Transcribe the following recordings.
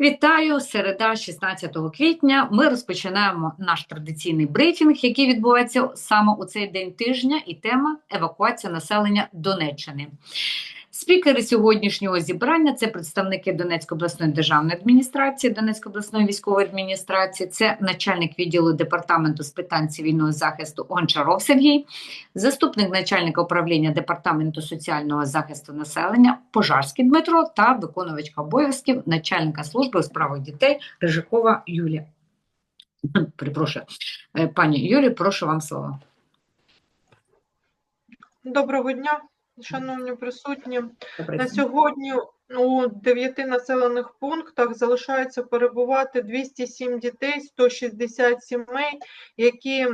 Вітаю, середа, 16 квітня. Ми розпочинаємо наш традиційний брифінг, який відбувається саме у цей день тижня, і тема евакуація населення Донеччини. Спікери сьогоднішнього зібрання це представники Донецької обласної державної адміністрації, Донецької обласної військової адміністрації, це начальник відділу департаменту з питань цивільного захисту Гончаров Сергій, заступник начальника управління департаменту соціального захисту населення Пожарський Дмитро та виконувачка обов'язків начальника служби у справах дітей Рижикова Юлія. Перепрошую, Е, пані Юлі, прошу вам слово. Доброго дня, шановні присутні. На сьогодні у дев'яти населених пунктах залишається перебувати 207 дітей, 160 сімей, які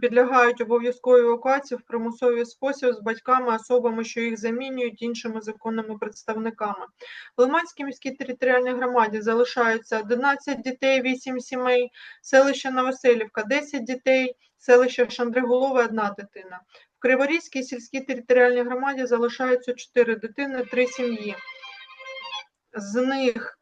підлягають обов'язковій евакуації в примусовий спосіб з батьками, особами, що їх замінюють іншими законними представниками. В Лиманській міській територіальній громаді залишаються 11 дітей, 8 сімей, селище Новоселівка 10 дітей, селище Шандриголове – одна дитина. Криворізькій сільській територіальній громаді залишаються 4 дитини, 3 сім'ї. З них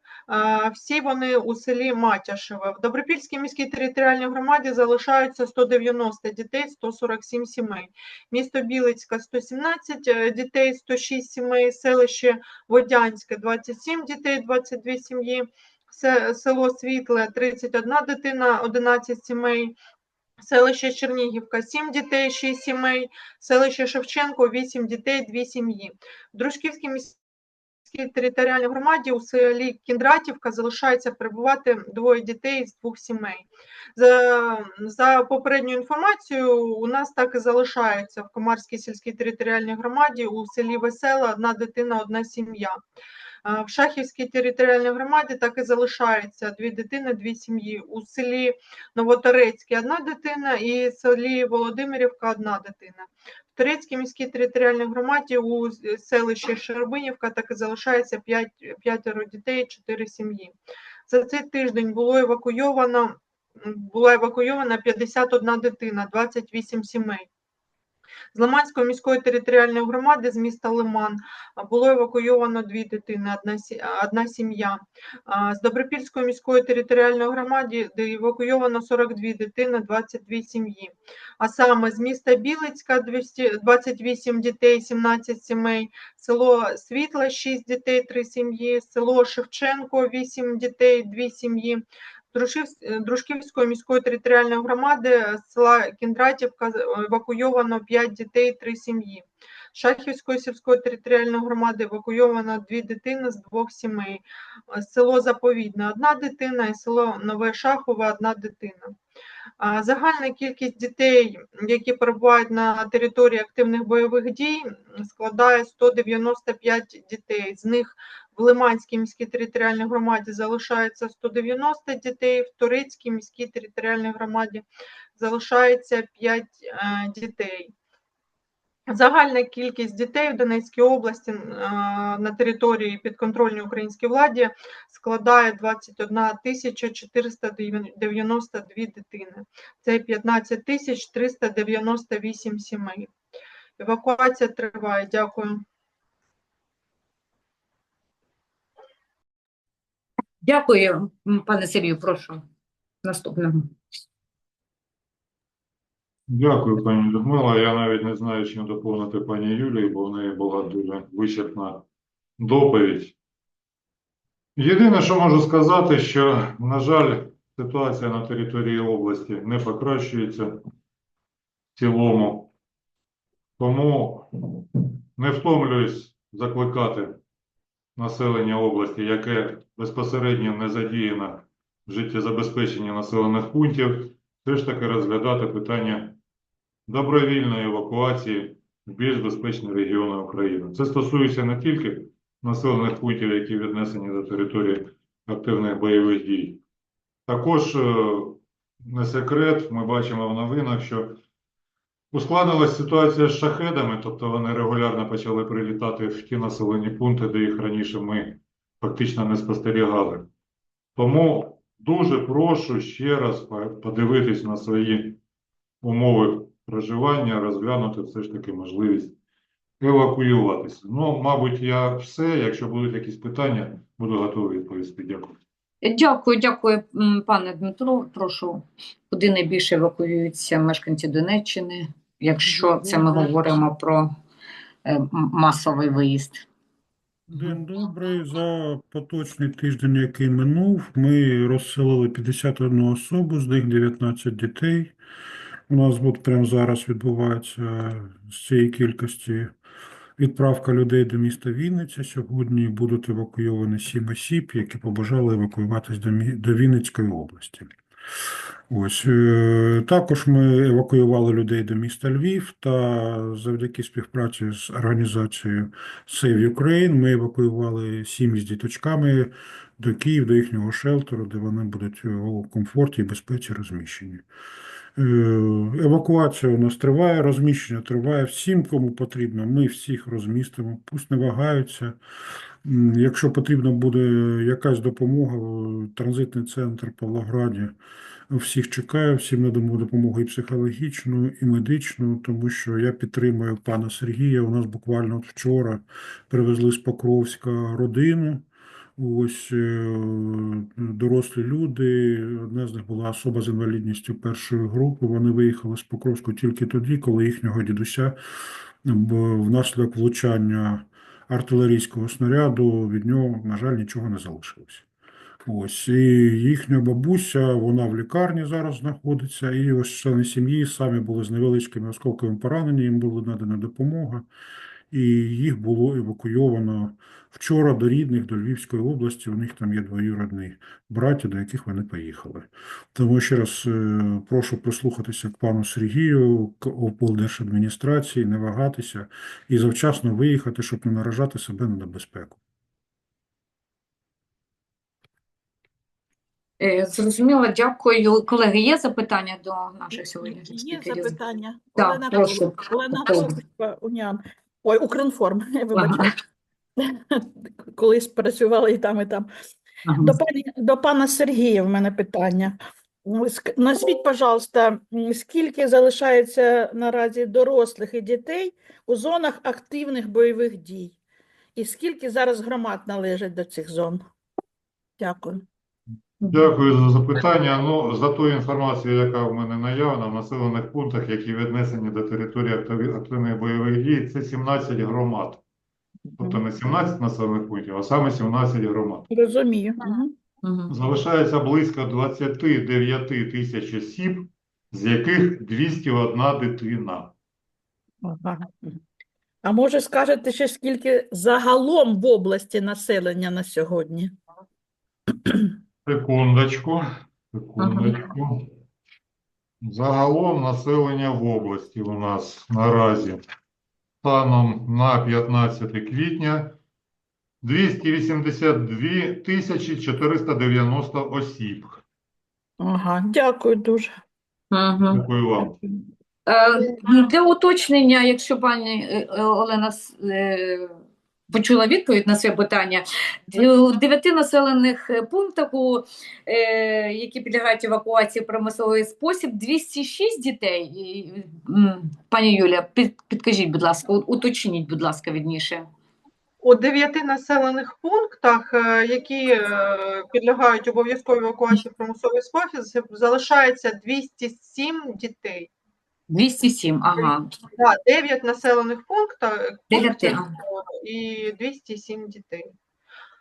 всі вони у селі Матяшеве. В Добропільській міській територіальній громаді залишаються 190 дітей, 147 сімей. Місто Білицька 117 е, дітей, 106 сімей, селище Водянське 27 дітей, 22 сім'ї, село Світле 31 дитина, 11 сімей. Селище Чернігівка 7 дітей, 6 сімей, селище Шевченко 8 дітей, 2 сім'ї. В Дружківській міській територіальній громаді у селі Кіндратівка залишається перебувати двоє дітей з двох сімей. За, за попередньою інформацією, у нас так і залишається в Комарській сільській територіальній громаді у селі Весела одна дитина, одна сім'я. В Шахівській територіальній громаді так і залишається дві дитини, дві сім'ї. У селі Новоторецьке одна дитина і в селі Володимирівка одна дитина. В Турецькій міській територіальній громаді у селищі Щербинівка так і залишається 5, п'ятеро дітей, 4 сім'ї. За цей тиждень було евакуйовано була евакуйована 51 дитина, 28 сімей. З Лиманської міської територіальної громади з міста Лиман було евакуйовано дві дитини, одна, сім'я. З Добропільської міської територіальної громади евакуйовано 42 дитини, 22 сім'ї. А саме з міста Білицька 28 дітей, 17 сімей, село Світла 6 дітей, 3 сім'ї, село Шевченко 8 дітей, 2 сім'ї. Е, Дружківської міської територіальної громади е, з села Кіндратівка евакуйовано 5 дітей, 3 сім'ї. Шахівської сільської територіальної громади евакуйовано 2 дитини з двох сімей. Е, Село Заповідне одна дитина і село Нове Шахове одна дитина. Загальна кількість дітей, які перебувають на території активних бойових дій, складає 195 дітей. З них в Лиманській міській територіальній громаді залишається 190 дітей, в Турецькій міській територіальній громаді залишається 5 е, дітей. Загальна кількість дітей в Донецькій області е, на території підконтрольній українській владі складає 21 тисяча 492 дитини. Це 15 тисяч 398 сімей. Евакуація триває. Дякую. Дякую, пане Сергію, прошу наступного. Дякую, пані Людмила. Я навіть не знаю, чим доповнити пані Юлії, бо в неї була дуже вичерпна доповідь. Єдине, що можу сказати, що, на жаль, ситуація на території області не покращується в цілому. Тому не втомлююсь закликати населення області, яке безпосередньо не задіяно в життєзабезпеченні населених пунктів, все ж таки розглядати питання добровільної евакуації в більш безпечні регіони України. Це стосується не тільки населених пунктів, які віднесені до території активних бойових дій. Також е, не секрет, ми бачимо в новинах, що ускладнилась ситуація з шахедами, тобто вони регулярно почали прилітати в ті населені пункти, де їх раніше ми фактично не спостерігали. Тому дуже прошу ще раз подивитись на свої умови проживання, розглянути все ж таки можливість евакуюватися. Ну, мабуть, я все. Якщо будуть якісь питання, буду готовий відповісти. Дякую. Дякую, дякую, пане Дмитро. Прошу, куди найбільше евакуюються мешканці Донеччини, якщо це ми говоримо про е, масовий виїзд? День добрий. За поточний тиждень, який минув, ми розселили 51 особу, з них 19 дітей. У нас от прямо зараз відбувається з цієї кількості відправка людей до міста Вінниця. Сьогодні будуть евакуйовані 7 осіб, які побажали мі- до Вінницької області. Ось е, також ми евакуювали людей до міста Львів та завдяки співпраці з організацією Save Ukraine ми евакуювали сім'ї з діточками до Києва, до їхнього шелтеру, де вони будуть у комфорті і безпеці розміщені. Е, Евакуація у нас триває, розміщення триває всім, кому потрібно. Ми всіх розмістимо, пусть не вагаються. Якщо потрібна буде якась допомога, е, транзитний центр Павлограді всіх чекає, всім надамо допомогу і психологічну, і медичну, тому що я підтримую пана Сергія. У нас буквально от вчора привезли з Покровська родину. Ось е, дорослі люди. Одна з них була особа з інвалідністю першої групи. Вони виїхали з Покровську тільки тоді, коли їхнього дідуся внаслідок влучання артилерійського снаряду від нього, на жаль, нічого не залишилось. Ось, і їхня бабуся, вона в лікарні зараз знаходиться, і ось члени сім'ї самі були з невеличкими осколковими пораненнями, їм була надана допомога, і їх було евакуйовано вчора до рідних, до Львівської області. У них там є двоюродні браття, до яких вони поїхали. Тому ще раз е, прошу прислухатися к пану Сергію, к облдержадміністрації, не вагатися і завчасно виїхати, щоб не наражати себе на небезпеку. Е, Зрозуміло, дякую. Колеги, є запитання до наших сьогоднішніх Є спікерів? запитання. Олена, Олена. Павловна Унян. Ой, Укрінформ, я Ага. Колись працювала і там, і там. ага. До, пані, до пана Сергія в мене питання. Назвіть, пожалуйста, скільки залишається наразі дорослих і дітей у зонах активних бойових дій? І скільки зараз громад належить до цих зон? Дякую. Дякую за запитання. Ну, за тою інформацією, яка в мене наявна, в населених пунктах, які віднесені до території активних бойових дій, це 17 громад. Тобто не 17 населених пунктів, а саме 17 громад. Розумію. Залишається близько 29 тисяч осіб, з яких 201 дитина. Ага. А може скажете ще скільки загалом в області населення на сьогодні? Секундочку, секундочку. Загалом населення в області у нас наразі станом на 15 квітня 282 тисячі 490 осіб. Ага, дякую дуже. Дякую вам. Е, Для уточнення, якщо пані е, Олена е, почула відповідь на своє питання, у дев'яти населених е, пунктах, е, які підлягають евакуації в примусовий спосіб, 206 дітей. Пані Юля, під, підкажіть, будь ласка, уточніть, будь ласка, відніше. У дев'яти населених пунктах, е, які е, підлягають обов'язковій евакуації в примусовий спосіб, залишається 207 дітей. 207, ага. Да, 9 населених пунктів, Дев'яти, пунктів ага. і 207 дітей.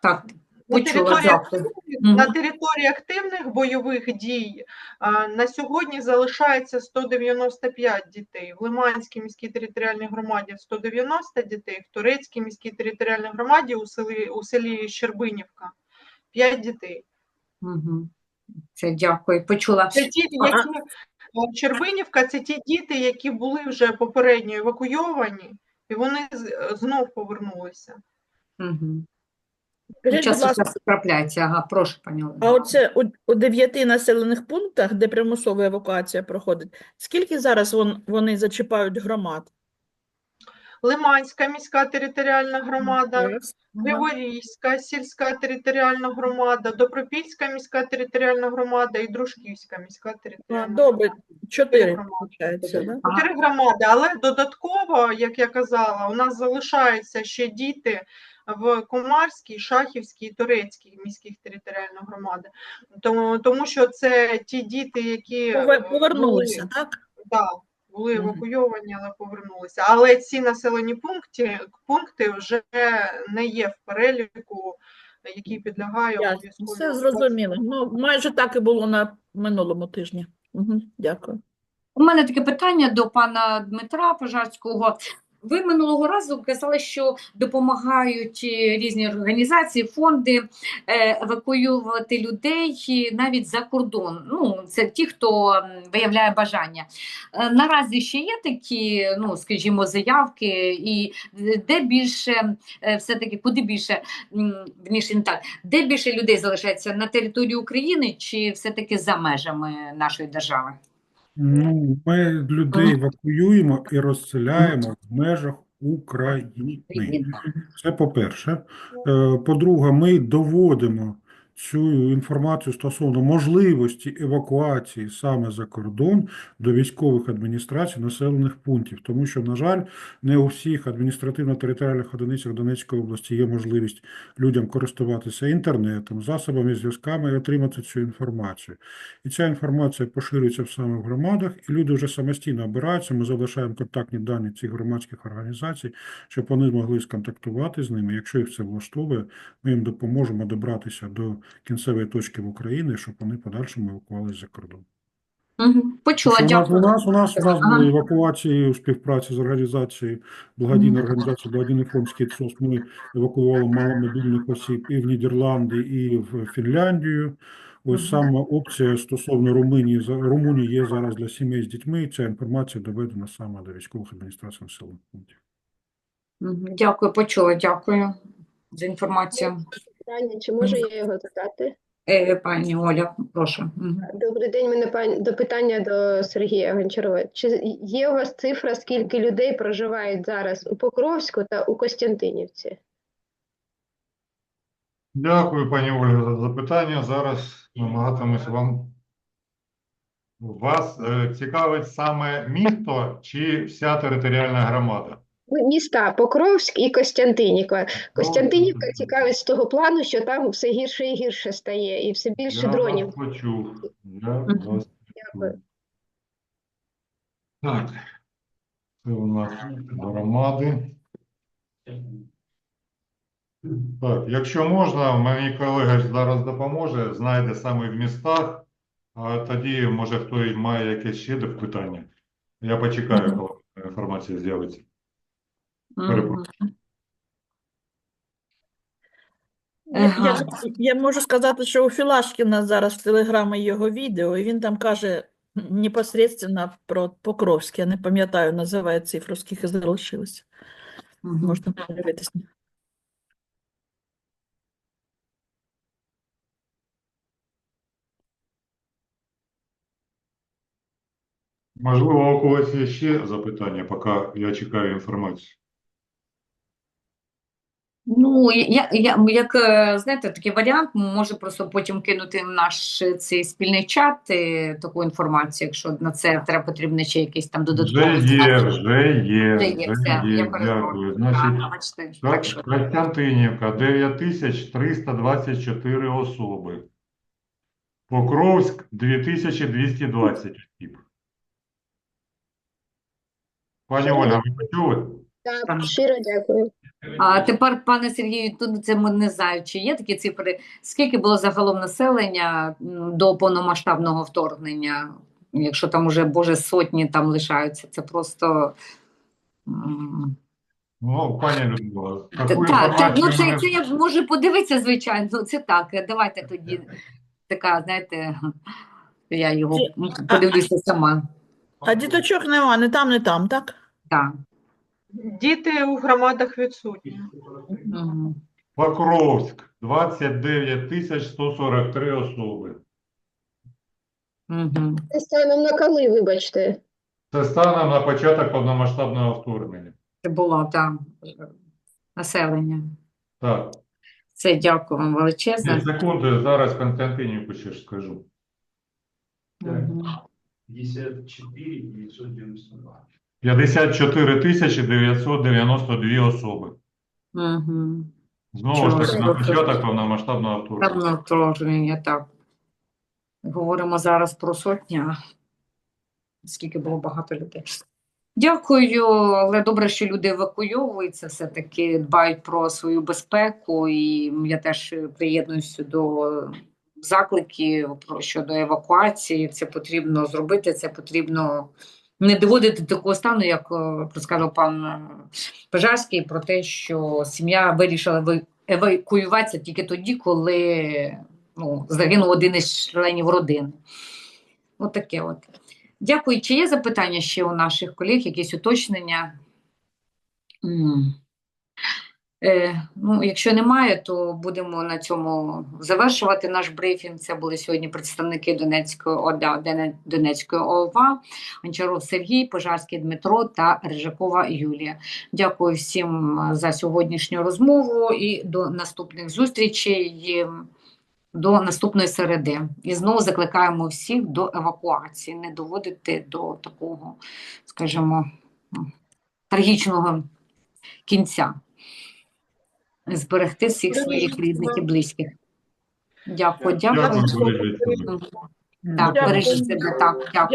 Так, На території, активних- на території активних бойових дій а, на сьогодні залишається 195 дітей. В Лиманській міській територіальній громаді 190 дітей, в Турецькій міській територіальній громаді у селі, у селі Щербинівка 5 дітей. Мгм. Це дякую, почула. Це ті, які а, Щербинівка це ті діти, які були вже попередньо евакуйовані, і вони знов повернулися. Угу. Скажіть, будь ласка, трапляється, ага, прошу, пані Олена. а оце у, у дев'яти населених пунктах, де примусова евакуація проходить, скільки зараз вон, вони зачіпають громад? Лиманська міська територіальна громада. Криворізька сільська територіальна громада, Добропільська міська територіальна громада і Дружківська міська територіальна Добре, чотири, громади. виходить, да? Ага. Чотири громади, але додатково, як я казала, у нас залишаються ще діти в Комарській, Шахівській, Торецькій міських територіальних громади. Тому, тому що це ті діти, які е, Повернулися, були, так? да, були евакуйовані, але повернулися. Але ці населені пункти, пункти вже не є в переліку, який підлягає обов'язково. Все зрозуміло. Ну, майже так і було на минулому тижні. Угу. Дякую. У мене таке питання до пана Дмитра Пожарського. Ви минулого разу казали, що допомагають е, різні організації, фонди е, евакуювати людей е, навіть за кордон. Ну, це ті, хто виявляє бажання. Наразі ще є такі, ну скажімо, заявки, і де більше е, все-таки куди більше не так, де більше людей залишається на території України чи все-таки за межами нашої держави? Ну, ми людей евакуюємо і розселяємо в межах України. Це по-перше. Е, По-друге, ми доводимо цю інформацію стосовно можливості евакуації саме за кордон до військових адміністрацій населених пунктів, тому що, на жаль, не у всіх адміністративно-територіальних одиницях Донецької області є можливість людям користуватися інтернетом, засобами зв'язками і отримати цю інформацію. І ця інформація поширюється саме в громадах, і люди вже самостійно обираються. Ми залишаємо контактні дані цих громадських організацій, щоб вони змогли сконтактувати з ними. Якщо їх це влаштовує, ми їм допоможемо добратися до кінцевої точки в Україні, щоб вони подальшому евакувалися за кордон. Почула, у нас, у нас, у нас, у нас Ага. були евакуації у співпраці з організацією, благодійною організацією «Благодійний фонд «Скідсос». Ми евакували маломобільних осіб і в Нідерланди, і в Фінляндію. Ось саме опція стосовно Румунії, Румунії є зараз для сімей з дітьми. і Ця інформація доведена саме до військових адміністрацій населених пунктів. Дякую, почула, дякую за інформацію. Питання, чи можу я його задати? Е, пані Оля, прошу. Мгм. Добрий день, мене пані до питання до Сергія Гончарова. Чи є у вас цифра, скільки людей проживають зараз у Покровську та у Костянтинівці? Дякую, пані Ольга, за запитання. Зараз намагатимусь вам. Вас е, цікавить саме місто чи вся територіальна громада? Міста Покровськ і Костянтинівка. Костянтинівка цікавить з того плану, що там все гірше і гірше стає, і все більше Я дронів. вас почув. Я вас Дякую. Так, це у нас громади. Так, якщо можна, мені колега зараз допоможе, знайде саме в містах, а тоді, може, хтось має якесь ще питання. Я почекаю, коли інформація з'явиться. Перепрошую. Я, я, Ага. я можу сказати, що у Філашкіна зараз в телеграмі його відео, і він там каже непосредственно про Покровськ. Я не пам'ятаю, називає цифру, скільки залишилось. Мгм. Можна подивитися. Можливо, у когось є ще запитання, поки я чекаю інформацію. Ну, я, я, як, е, знаєте, такий варіант, може просто потім кинути в наш е, цей спільний чат е, таку інформацію, якщо на це треба потрібно ще якийсь там Вже додатковий є, вже є, Вже є, все, вже я є, перепрошую. дякую. Значить, так що. Костянтинівка 9324 особи. Покровськ 2220 осіб. Пані Ольга, ви почули? Так, щиро дякую. А тепер, пане Сергію, тут це ми не знаю, чи є такі цифри. Скільки було загалом населення до повномасштабного вторгнення? Якщо там уже, Боже, сотні там лишаються, це просто. Ну, пані Людмила, Так, так, ну це, це я можу подивитися, звичайно. Ну, це так. Давайте тоді така, знаєте, я його подивлюся сама. А діточок нема, не там, не там, так? Так. Діти у громадах відсутні. Покровськ 29 143 особи. Це станом на коли, вибачте. Це станом на початок повномасштабного вторгнення. Це було там населення. Так, Це дякую вам величезне. Ні, секунду, зараз Константинівку ще ж скажу. Мгм. 54 992. 54 тисячі 992 особи. Мгм. Знову ж таки, на Чого? початок повномасштабного вторгнення. Вторгнення, так. Говоримо зараз про сотні, а скільки було багато людей. Дякую, але добре, що люди евакуйовуються, все-таки дбають про свою безпеку, і я теж приєднуюся до закликів щодо евакуації. Це потрібно зробити, це потрібно не доводити до такого стану, як е, розказав пан е, Пожарський, про те, що сім'я вирішила ви- евакуюватися тільки тоді, коли ну, загинув один із членів родини. От таке от. Дякую. Чи є запитання ще у наших колег, якісь уточнення? М. Е, ну, якщо немає, то будемо на цьому завершувати наш брифінг. Це були сьогодні представники Донецької ОДА, Донецької ОВА, Гончаров Сергій, Пожарський Дмитро та Рижакова Юлія. Дякую всім е, за сьогоднішню розмову і до наступних зустрічей. е, До наступної середи. І знову закликаємо всіх до евакуації, не доводити до такого, скажімо, трагічного кінця. Зберегти всіх своїх рідних і близьких. Дякую, дякую. Дякую, колеги. Так, бережіть себе, так, дякую.